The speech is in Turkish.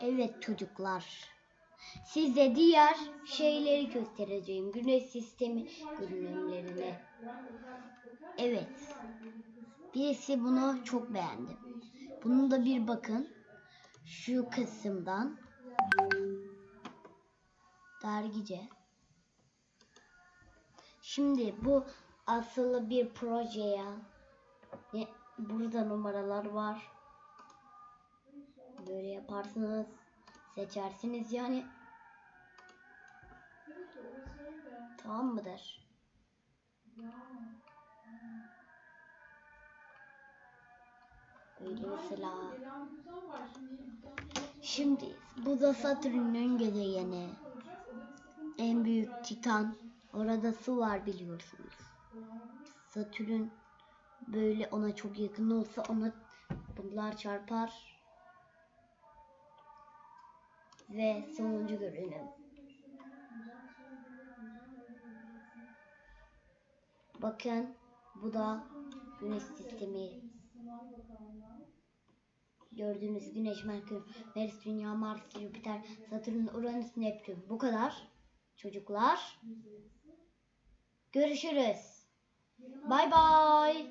Evet çocuklar. Size diğer şeyleri göstereceğim. Güneş sistemi görünümlerini. Evet. Birisi bunu çok beğendi. Bunu da bir bakın. Şu kısımdan. Dergice. Şimdi bu asılı bir proje ya. Ne, burada numaralar var. Böyle yaparsınız. Seçersiniz yani. Tamam mıdır? Öyle mesela. Şimdi bu da Satürn'ün gezegeni. En büyük Titan. Orada su var biliyorsunuz. Satürn böyle ona çok yakın olsa ona bunlar çarpar. Ve sonuncu görünüm. Bakın bu da güneş sistemi. Gördüğünüz güneş, Merkür, Venüs, Dünya, Mars, Jüpiter, Satürn, Uranüs, Neptün. Bu kadar. Çocuklar. Görüşürüz. Bay bay.